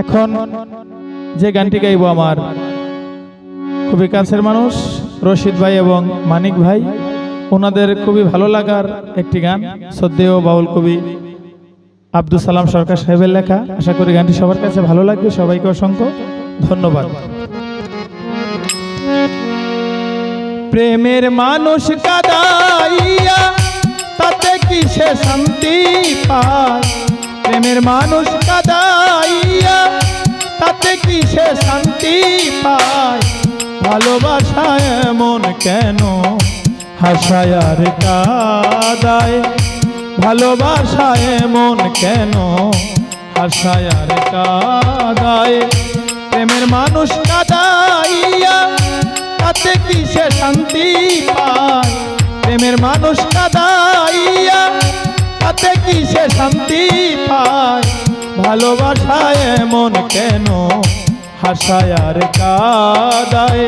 এখন যে গানটি গাইব আমার, খুবই কাছের মানুষ, রশিদ ভাই এবং মানিক ভাই, ওনাদের খুবই ভালো লাগার একটি গান, শ্রদ্ধেয় বাউল কবি আব্দুল সালাম সরকার সাহেবের লেখা। আশা করি গানটি সবার কাছে ভালো লাগবে, সবাইকে অসংখ্য ধন্যবাদ। প্রেমের মানুষ কাদাইয়া, তাতে কিসে শান্তি পায়? প্রেমের মানুষ কিসে শান্তি পায়, ভালোবাসা এমন কেন? হাসায় আর কাদায়, ভালোবাসা এমন কেন? হাসায় আর কাদায়, প্রেমের মানুষ কাদাইয়া তাতে কিসে শান্তি পায়? প্রেমের মানুষ কাদাইয়া তাতে কিসে শান্তি পায়? ভালোবাসা এমন কেন? হাসায় আর কাদায়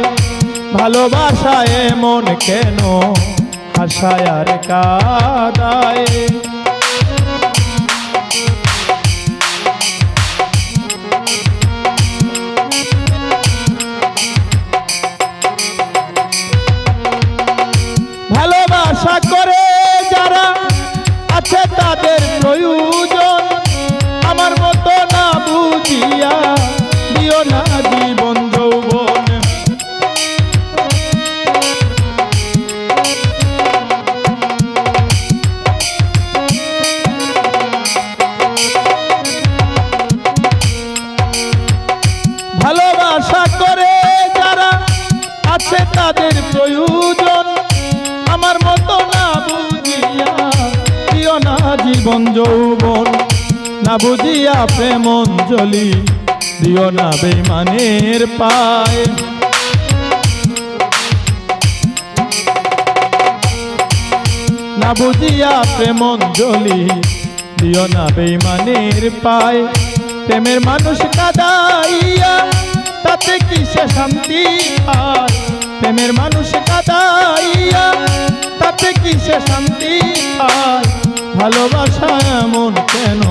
ভালোবাসায় মন কেন? হাসায় আর কাদায় প্রয়োজন। আমার মতো না বুঝিয়া দিও না জীবন যৌবন। না বুঝিয়া প্রেম অঞ্জলি দিও না বেমানের পায়। না বুঝিয়া প্রেম অঞ্জলি দিও না বেমানের পায়। প্রেমের মানুষ কাদাইয়া তাতে কিসে শান্তি পায়? প্রেমের মানুষ কাদাইয়া, তাতে কি সে শান্তি পায়? ভালোবাসা এমন কেন?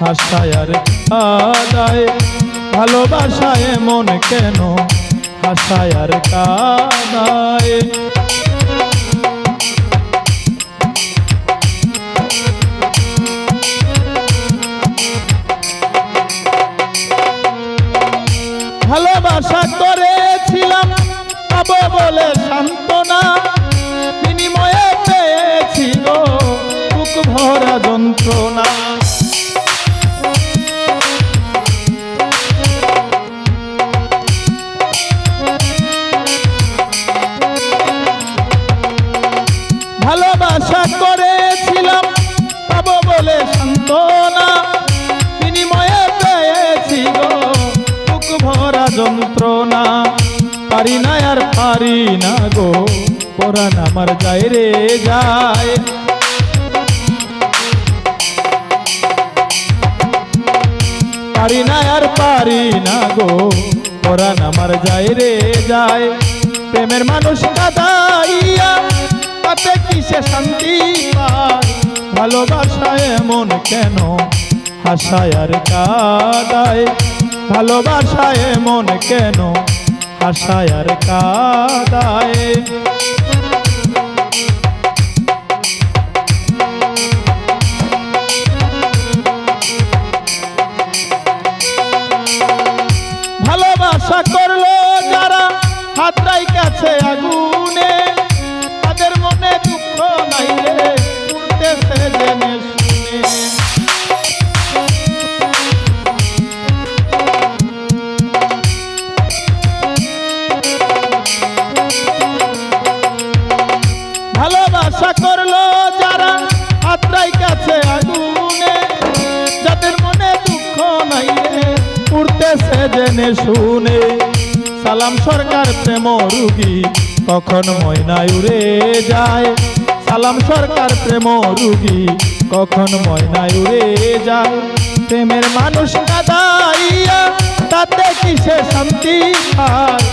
হাসায় আর কাদায়। ভালোবাসা এমন কেন? হাসায় আর কাদায়। বলে সান্ত্বনা বিনিময়ে পেয়েছি গো বুক ভরা যন্ত্রণা। ভালোবাসা করেছিলাম বলে সান্ত্বনা বিনিময়ে পেয়েছি গো বুক ভরা যন্ত্রণা। পারি না আর পারি না গো। পরাণ আমার যায় রে, যায়। পারি না আর পারি না গো। পরাণ আমার যায় রে, যায়। প্রেমের মানুষ কাদাইয়া, তাতে কিসে শান্তি পায়? ভালোবাসা এমন কেন? হাসায় আর কাদায়। ভালোবাসা এমন কেন? আর কাদায়। ভালোবাসা করল যারা হাতরাই কাছে আগুনে। জেনে শুনে। সালাম সরকার প্রেম রুগী, কখন ময়নায় উড়ে যায়? সালাম সরকার প্রেম রুগী, কখন ময়নায় উড়ে যায়? প্রেমের মানুষ কাদাইয়া, তাতে কিসে শান্তি পায়?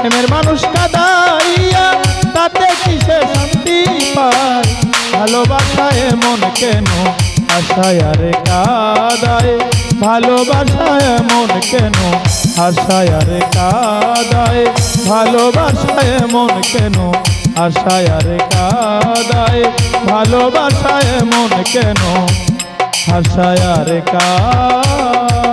প্রেমের মানুষ কাদাইয়া, তাতে কিসে শান্তি পায়? ভালোবাসা মন কেন আশায় আরে কাদায়? ভালোবাসায় মন কেন? আশায় আরে কাদায়। ভালোবাসায় মন কেন? আশায় আরে কাদায়। ভালোবাসায় মন কেন? আশায় আরে কাদায়।